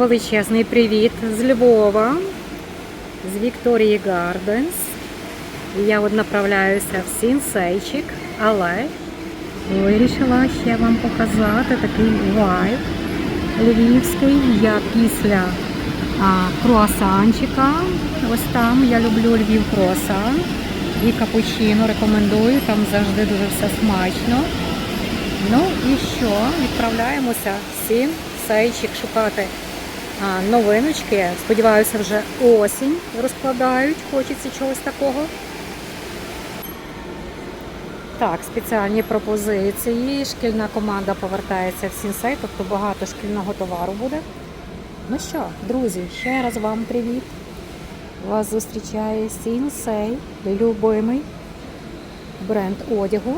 величезний привіт з Львова, з Вікторії Гарденс. Я от направляюся в Сінсейчик, але вирішила ще вам показати такий вайб львівський. Я після а, круасанчика. Ось там я люблю Львів круасан і капучино рекомендую, там завжди дуже все смачно. Ну і що? Відправляємося в Сінсейчик шукати новиночки. Сподіваюся, вже осінь розкладають. Хочеться чогось такого. Так, спеціальні пропозиції. Шкільна команда повертається в Сінсей, тобто багато шкільного товару буде. Ну що, друзі, ще раз вам привіт. Вас зустрічає Сінсей, любимий бренд одягу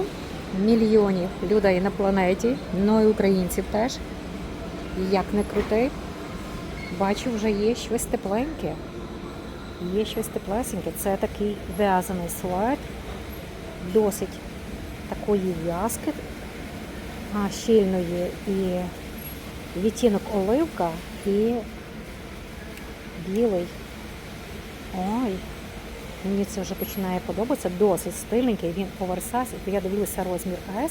мільйонів людей на планеті, ну і українців теж. Як не крути, бачу, вже є щось тепленьке. Є щось теплесеньке. Це такий в'язаний слайд, досить такої в'язки, щільної і відтінок оливка і білий. Ой, Мені це вже починає подобатися, досить стильненький, він оверсайз. Я дивлюся розмір S.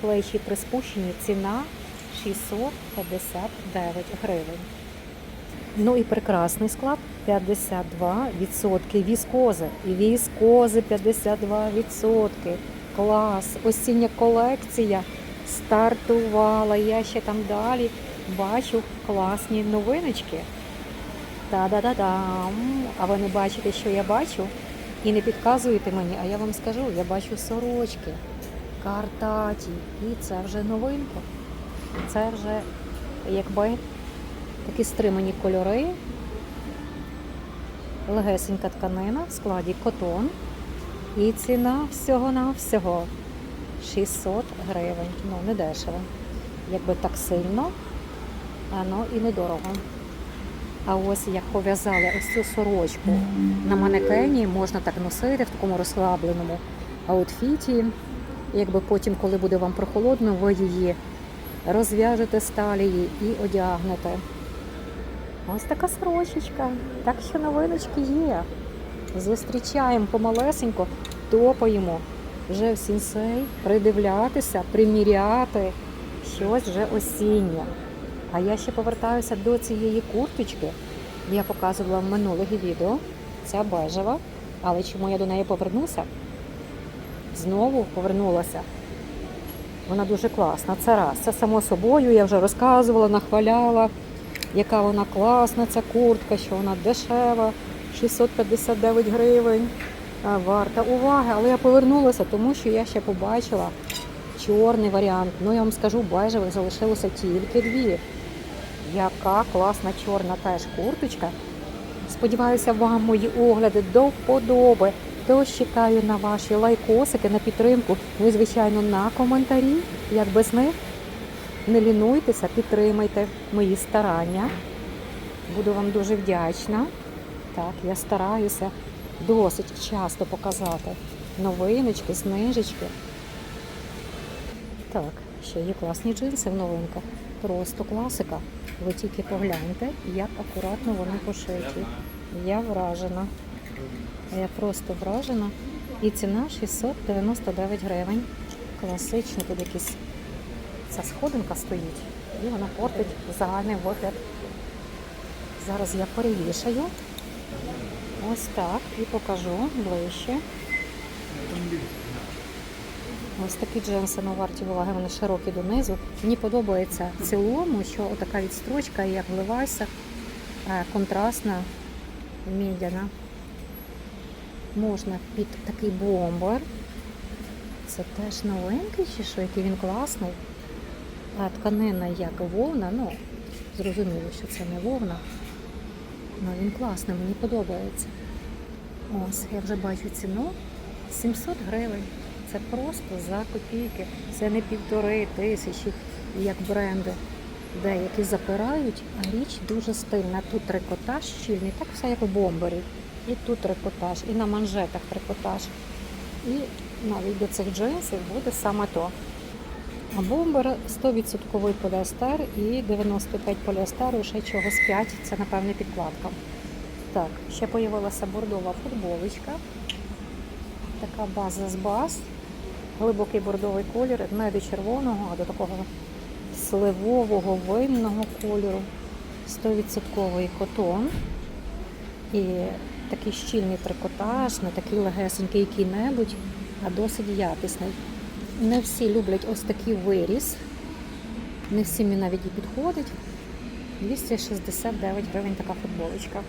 Плечі приспущені, ціна 659 гривень. Ну і прекрасний склад 52% віскози. Віскози 52%. Клас, осіння колекція стартувала. Я ще там далі бачу класні новиночки. Та-да-да-дам! А ви не бачите, що я бачу? І не підказуєте мені, а я вам скажу, я бачу сорочки, картаті. І це вже новинка. Це вже якби такі стримані кольори, легесенька тканина в складі котон. І ціна всього-навсього 600 гривень. Ну, не дешево. Якби так сильно, а ну і недорого. А ось як пов'язали ось цю сорочку на манекені, можна так носити в такому розслабленому аутфіті. Якби потім, коли буде вам прохолодно, ви її розв'яжете з і одягнете. Ось така сорочечка. Так що новиночки є. Зустрічаємо помалесенько, топаємо вже в сінсей, придивлятися, приміряти щось вже осіннє. А я ще повертаюся до цієї курточки. Я показувала в минулих відео. Ця бежева. Але чому я до неї повернуся? Знову повернулася. Вона дуже класна. Це раз. Це само собою. Я вже розказувала, нахваляла, яка вона класна, ця куртка, що вона дешева, 659 гривень. Варта уваги. Але я повернулася, тому що я ще побачила чорний варіант. Ну, я вам скажу, бежевих залишилося тільки дві. Яка класна чорна теж курточка. Сподіваюся, вам мої огляди до вподоби. Тож чекаю на ваші лайкосики, на підтримку. Ви, звичайно, на коментарі. Як без них. Не лінуйтеся, підтримайте мої старання. Буду вам дуже вдячна. Так, я стараюся досить часто показати новиночки, знижечки. Так, ще є класні джинси в новинках. Просто класика. Ви тільки погляньте, як акуратно вони пошиті. Я вражена. Я просто вражена. І ціна 699 гривень. Класичний тут якийсь ця сходинка стоїть. І вона портить загальний вигляд. Зараз я перевішаю. Ось так і покажу ближче. Ось такі джинси на варті уваги, вони широкі донизу. Мені подобається в цілому, що така відстрочка, як в е, контрастна, мідяна. Можна під такий бомбер. Це теж новенький чи що, який він класний. А тканина як вовна, ну, зрозуміло, що це не вовна. Ну, він класний, мені подобається. Ось, я вже бачу ціну 700 гривень. Це просто за копійки. Це не півтори тисячі, як бренди, деякі запирають, а річ дуже стильна. Тут трикотаж щільний, так все як у бомбері. І тут трикотаж, і на манжетах трикотаж. І навіть до цих джинсів буде саме то. А бомбер 100% поліестер і 95 поліестеру, і ще чогось 5, це напевне підкладка. Так, ще появилася бордова футболочка. Така база з баз. Глибокий бордовий колір, не до червоного, а до такого сливового винного кольору. 100% котон. І такий щільний трикотаж, не такий легесенький який-небудь, а досить якісний. Не всі люблять ось такий виріс. Не всім він навіть і підходить. 269 гривень така футболочка.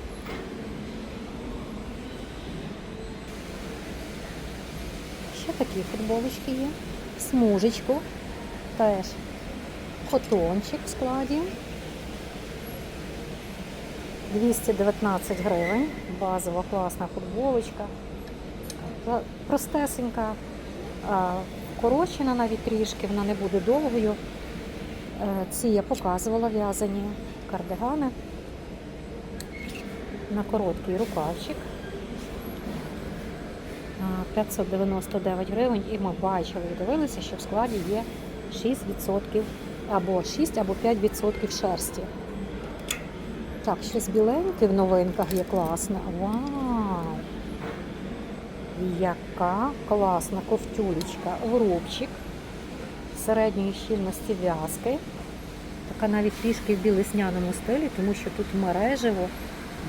Ще такі футболочки є. Смужечку. Теж котончик в складі. 219 гривень. Базова класна футболочка. Простесенька, а, навіть трішки, вона не буде довгою. Е, Ці я показувала в'язані кардигани на короткий рукавчик. 599 гривень, і ми бачили дивилися, що в складі є 6% або 6 або 5% шерсті. Так, щось біленьке в новинках є класне. Вау! Яка класна ковтюлечка в рубчик середньої щільності в'язки. Така навіть трішки в білесняному стилі, тому що тут мережево,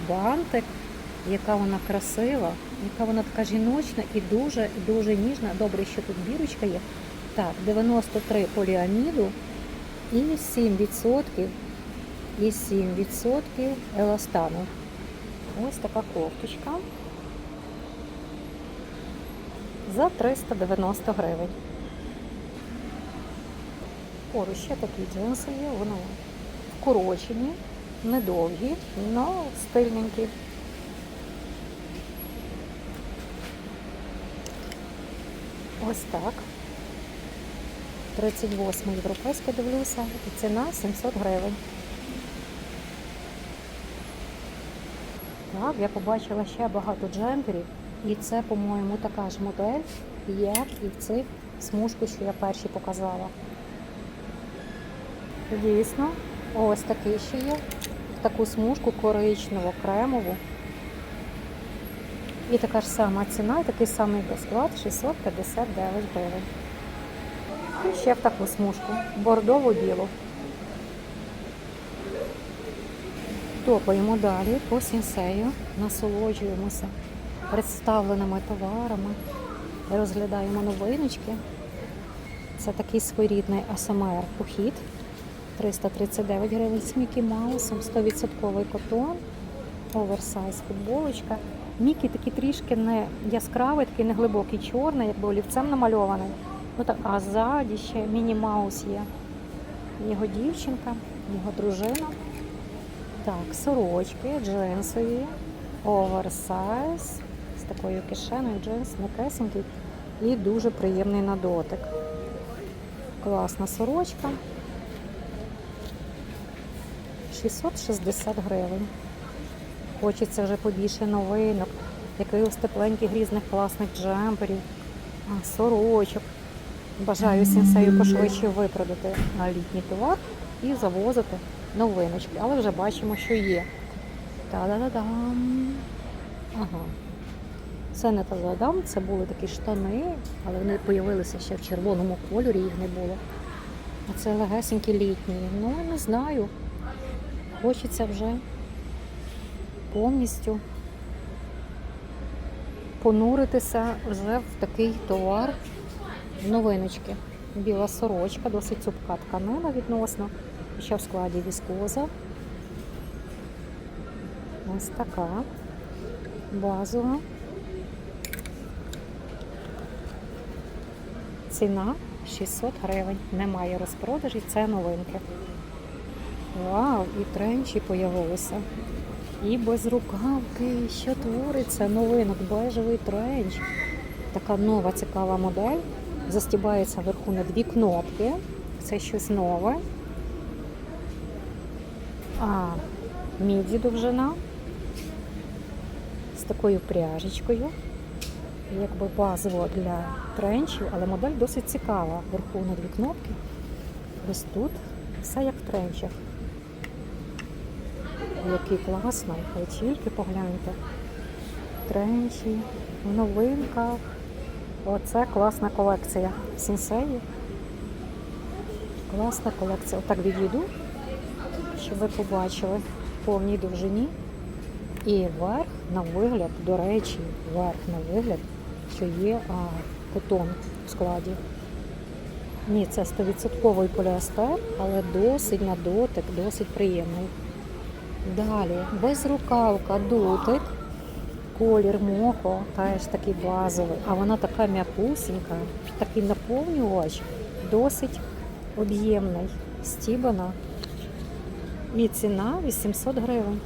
бантик, яка вона красива, яка вона така жіночна і дуже дуже ніжна. Добре, що тут бірочка є. Так, 93 поліаміду і 7% і 7% еластану. Ось така кофточка за 390 гривень. Поруч ще такі джинси є, вони вкорочені, недовгі, але стильненькі. Ось так. 38 європейська дивлюся, і ціна 700 гривень. Так, я побачила ще багато джемперів, і це, по-моєму, така ж модель, як і в цих смужку, що я перші показала. Дійсно, ось такий ще є. Таку смужку коричневу, кремову. І така ж сама ціна, і такий самий склад 659 гривень. І ще в таку смужку, бордову білу. Топаємо далі по сінсею, насолоджуємося представленими товарами, розглядаємо новиночки. Це такий своєрідний АСМР похід. 339 гривень з Мікі Маусом, 100% котон, оверсайз футболочка. Мікі такий трішки не яскравий, такий не глибокий чорний, якби олівцем намальований. Ну, так, а ззаді ще Міні Маус є. Його дівчинка, його дружина. Так, сорочки, джинсові, оверсайз такою кишеною, джинс, м'якесенький і дуже приємний на дотик. Класна сорочка. 660 гривень. Хочеться вже побільше новинок, якихось тепленьких різних класних джемперів, сорочок. Бажаю сенсею пошвидше випродати на літній товар і завозити новиночки. Але вже бачимо, що є. Та-да-да-дам. Ага. Це не та-да-дам, це були такі штани, але вони з'явилися ще в червоному кольорі, їх не було. А це легесенькі літні. Ну, не знаю. Хочеться вже повністю понуритися вже в такий товар новиночки. Біла сорочка, досить цупка тканина відносно. Ще в складі віскоза. Ось така. Базова. Ціна 600 гривень. Немає розпродажі, це новинки. Вау, і тренчі появилися. І безрукавки, що твориться, новинок, бежевий тренч. Така нова цікава модель. Застібається вверху на дві кнопки. Це щось нове. А, міді довжина з такою пряжечкою. Якби базово для тренчів, але модель досить цікава. Вверху на дві кнопки. Ось тут все як в тренчах. Який класний, ви тільки погляньте. Тренчі, в новинках. Оце класна колекція. Сінсеї. Класна колекція. Отак відійду, щоб ви побачили в повній довжині. І верх на вигляд, до речі, верх на вигляд, що є а, котон в складі. Ні, це 100% поліестер, але досить на дотик, досить приємний. Далі, безрукавка, дотик, колір мохо, теж такий базовий, а вона така м'якусінька, такий наповнювач, досить об'ємний, стібана. І ціна 800 гривень.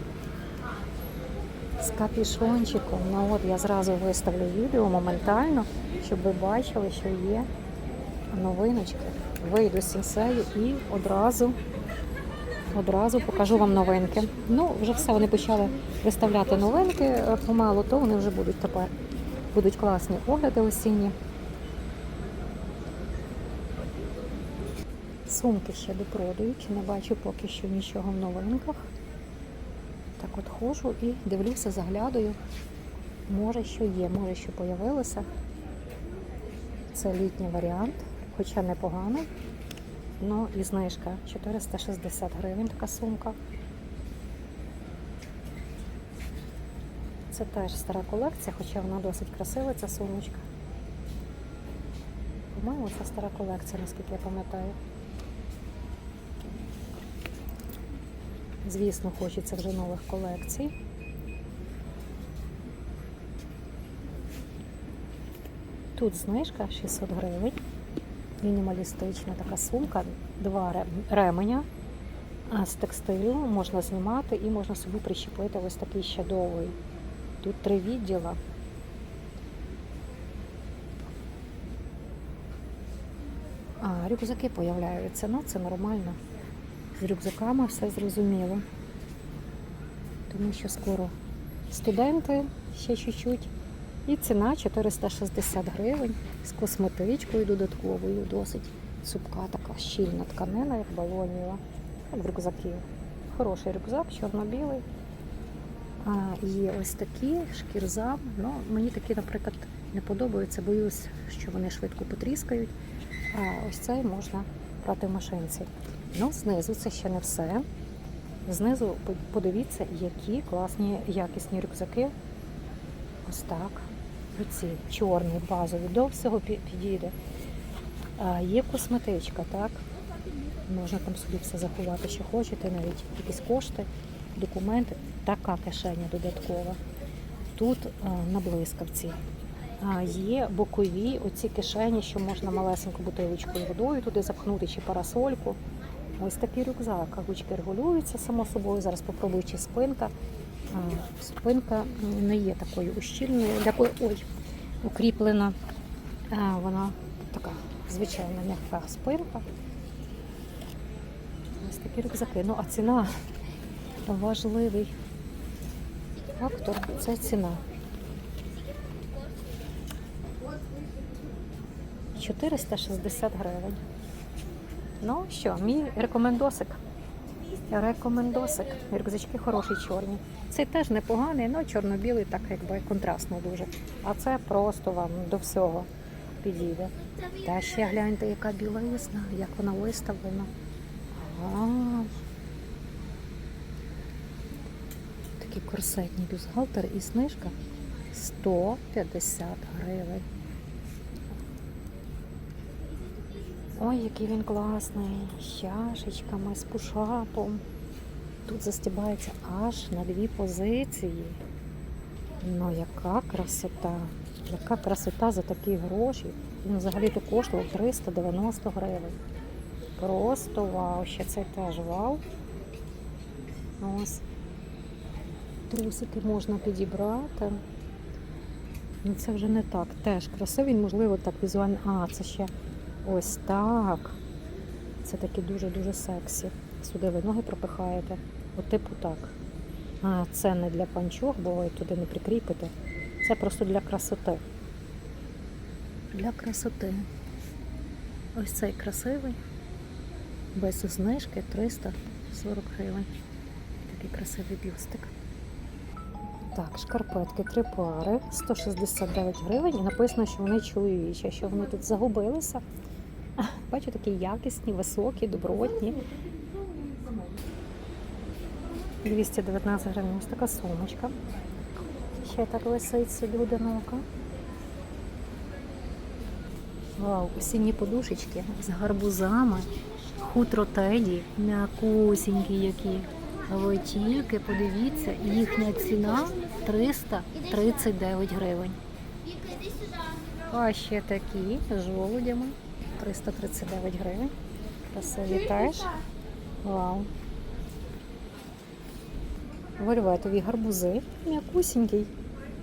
З капішончиком. Ну от я зразу виставлю відео моментально, щоб ви бачили, що є новиночки. Вийду з сінсею і одразу, одразу покажу вам новинки. Ну, вже все, вони почали виставляти новинки е, помалу, то вони вже будуть тепер. Будуть класні огляди осінні. Сумки ще допродають, не бачу поки що нічого в новинках. Так от ходжу і дивлюся, заглядаю. Може, що є, може, що появилося. Це літній варіант, хоча непоганий. Ну і знижка 460 гривень така сумка. Це теж стара колекція, хоча вона досить красива, ця сумочка. По-моєму, це стара колекція, наскільки я пам'ятаю. Звісно, хочеться вже нових колекцій. Тут знижка 600 гривень. Мінімалістична така сумка, два ременя з текстилю можна знімати і можна собі прищепити ось такий ще. Тут три відділа. А, рюкзаки появляються, ну це нормально. З рюкзаками все зрозуміло. Тому що скоро студенти ще чуть-чуть. І ціна 460 гривень з косметичкою додатковою, досить цупка така щільна тканина, як балоніва, як в. Хороший рюкзак, чорно-білий. А, є ось такі шкірзам. Ну, мені такі, наприклад, не подобаються, боюсь, що вони швидко потріскають. А ось цей можна брати в машинці. Ну, знизу це ще не все. Знизу подивіться, які класні якісні рюкзаки. Ось так. Оці чорні, базові, до всього підійде. А, є косметичка, так? Можна там собі все заховати, що хочете, навіть якісь кошти, документи. Така кишеня додаткова. Тут на блискавці. Є бокові оці кишені, що можна малесеньку бутилочкою водою туди запхнути чи парасольку. Ось такий рюкзак. Ручки регулюються само собою. Зараз попробую, чи спинка. Спинка не є такою ущільною, такою ой, укріплена. Вона така звичайна м'яка спинка. Ось такі рюкзаки. Ну, а ціна важливий фактор це ціна. 460 гривень. Ну що, мій рекомендосик. Рекомендосик. Рюкзачки хороші чорні. Цей теж непоганий, але чорно-білий, так якби контрастно дуже. А це просто вам до всього підійде. Та ще гляньте, яка білизна, як вона виставлена. Ага. Такий корсетний бюстгальтер і знижка 150 гривень. Ой, який він класний, з чашечками, з пушапом. Тут застібається аж на дві позиції. Ну, яка красота, яка красота за такі гроші. Він взагалі-то коштував 390 гривень. Просто вау, ще це теж вау. Ось. Трусики можна підібрати. Ну, це вже не так. Теж красивий, можливо, так візуально. А, це ще ось так. Це такі дуже-дуже сексі. Сюди ви ноги пропихаєте. От типу так. А, це не для панчох, бо ви туди не прикріпите. Це просто для красоти. Для красоти. Ось цей красивий. без знижки 340 гривень. Такий красивий бюстик. Так, шкарпетки три пари, 169 гривень, і написано, що вони чоловічі, що вони тут загубилися. Бачу, такі якісні, високі, добротні. 219 гривень. Ось така сумочка. Ще так висить собі одинока. Вау, осінні подушечки з гарбузами, хутро теді, м'якусінькі які. Ви тільки подивіться, їхня ціна 339 гривень. А ще такі з жолудями 339 гривень. Красиві теж. Вау. Вольветові гарбузи. М'якусінький.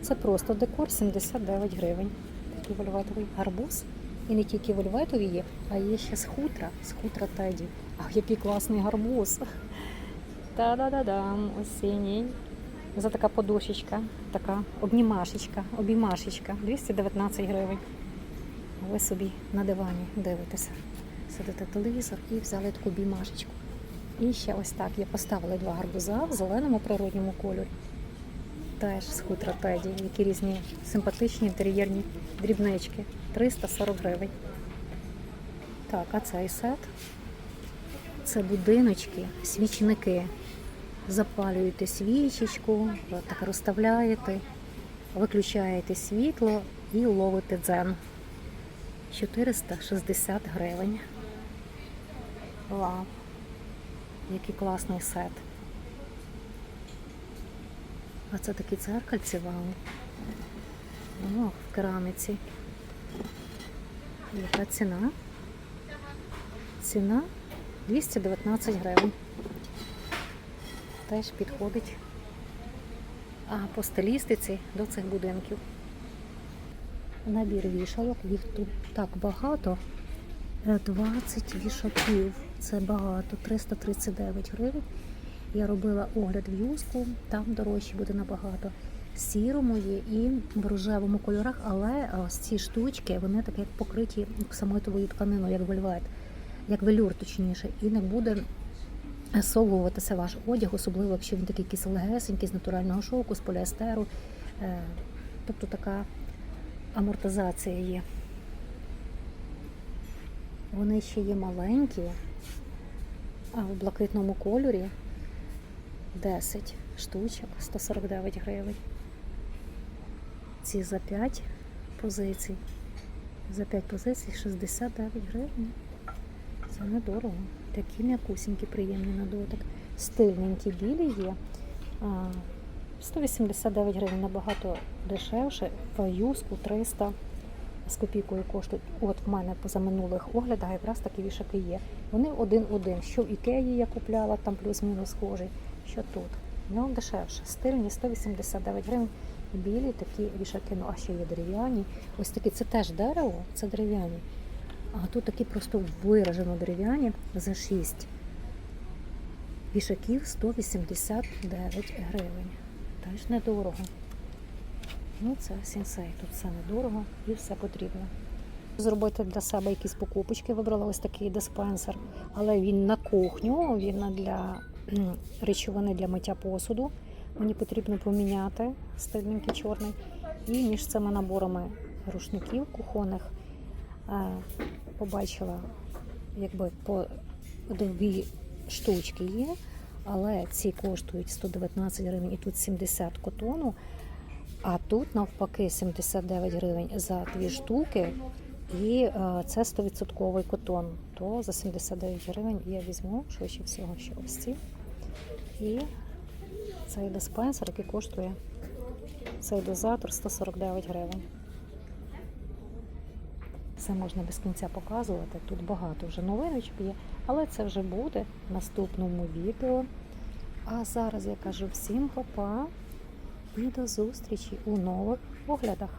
Це просто декор 79 гривень. Такий вольветовий гарбуз. І не тільки вольветові є, а є ще з хутра, з хутра теді. Ах, який класний гарбуз. Та-да-да-дам, осінній. За така подушечка, така обнімашечка, обіймашечка. 219 гривень. Ви собі на дивані дивитеся. Сидите телевізор і взяли таку обіймашечку. І ще ось так я поставила два гарбуза в зеленому природньому кольорі. Теж з хутра теді, які різні симпатичні інтер'єрні дрібнички. 340 гривень. Так, а цей сет це будиночки, свічники. Запалюєте свічечку, так розставляєте, виключаєте світло і ловите дзен. 460 гривень. Вау! Який класний сет. А це такі дзеркальці, вау. О, в кераміці. Яка ціна? Ціна 219 гривень. Теж підходить а, по стилістиці до цих будинків. Набір вішалок, їх тут так багато. Е, 20 вішаків. Це багато, 339 гривень. Я робила огляд в юску, там дорожче буде набагато. Сірому є і в рожевому кольорах, але ось ці штучки, вони так як покриті самотовою тканиною, як вельвет, як велюр, точніше, і не буде совуватися ваш одяг, особливо якщо він такий якийсь з натурального шовку, з поліестеру. Е, Тобто така амортизація є. Вони ще є маленькі, а в блакитному кольорі 10 штучок, 149 гривень. Ці за 5 позицій. За 5 позицій 69 гривень. Це недорого. Такі м'якусінькі, приємні на дотик. Стильненькі білі є. А, 189 гривень набагато дешевше. В юску 300 з копійкою коштують. От в мене поза минулих оглядах якраз такі вішаки є. Вони один-один. Що в Ікеї я купляла, там плюс-мінус схожий, що тут. Ну, дешевше. Стильні 189 гривень. Білі такі вішаки, ну а ще є дерев'яні. Ось такі, це теж дерево, це дерев'яні. А тут такі просто виражено дерев'яні за 6 вішаків 189 гривень. Теж недорого. Ну, це сінсей. Тут все недорого і все потрібно. Зробити для себе якісь покупочки. Вибрала ось такий диспенсер, але він на кухню, він для речовини для миття посуду. Мені потрібно поміняти стильненький чорний. І між цими наборами рушників кухонних е, побачила, якби по дві штучки є, але ці коштують 119 гривень і тут 70 котону. А тут навпаки 79 гривень за дві штуки, і е, це 100% котон. То за 79 гривень я візьму швидше всього, що ось ці. І цей диспенсер, який коштує цей дозатор 149 гривень. Все можна без кінця показувати. Тут багато вже новиночок є, але це вже буде в наступному відео. А зараз я кажу всім па-па і до зустрічі у нових оглядах.